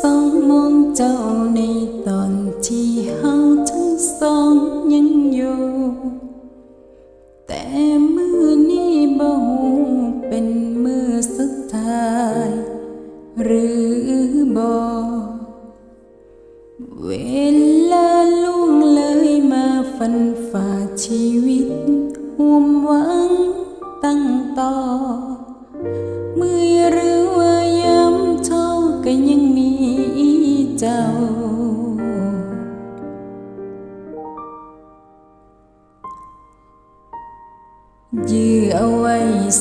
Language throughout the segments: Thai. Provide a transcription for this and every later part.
สองมองเจ้าในตอนที่เฮาทั้งสองยังอยู่แต่มือนี้บ่ฮู้เป็ ยื้อเอาไว้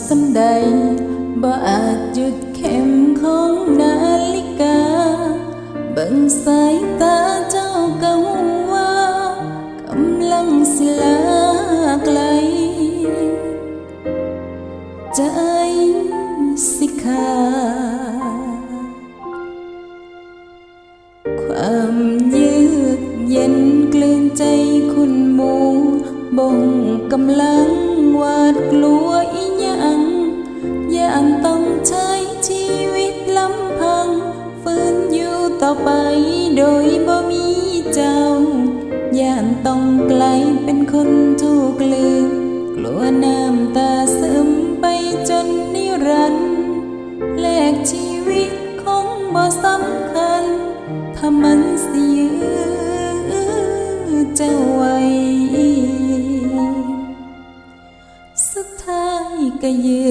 สำใดบ่อาจหยุดเข็มของนาฬิกาเบิ่งสายตาเจ้าก็ว่ากำลังสิลาไกล ใจสิขาดความยืดเย็นกลืนใจคุณหมูบ่งกำลัง วาดกลัวอีหยังย่านต้องใช้ชีวิตลำพังฝืนอยู่ต่อไปโดยบ่มีเจ้าย่านต้องกลายเป็นคนถูกลืมกลัวน้ำตาซึมไปจนนิรันดร์แลกชีวิตคงบ่สำคัญถ้ามันสิยื้อเจ้าไว้ายก็ยื้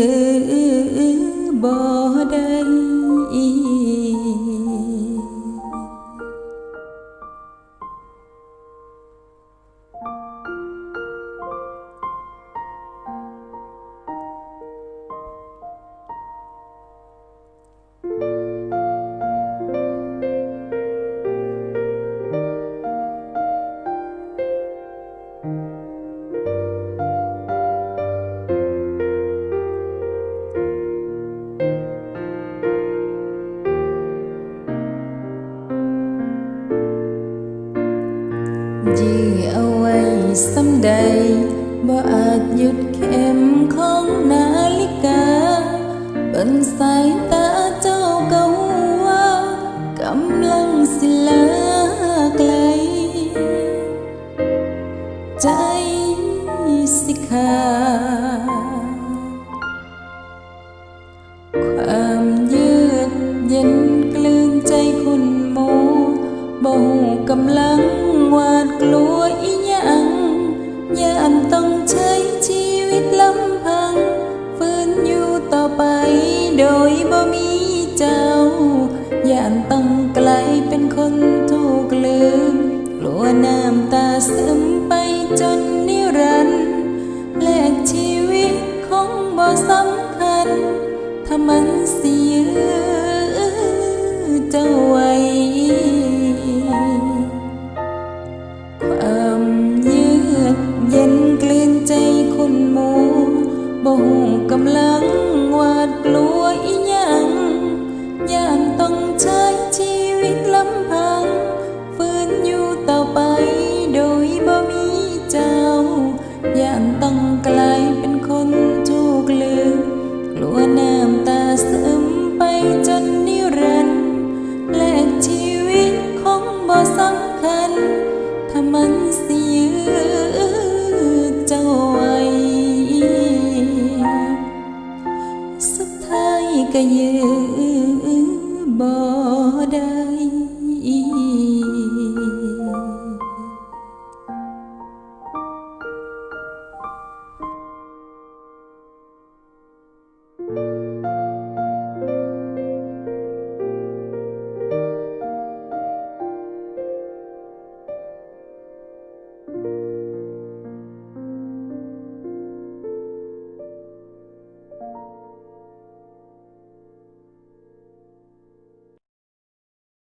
ยื้อเอาไว้ซ้ำใดบ่อาจหยุดเข็มของนาฬิกา เบิ่งสายตาเจ้าก็หู บ่สำคัญ ถ้ามันเสียเจ้าไว้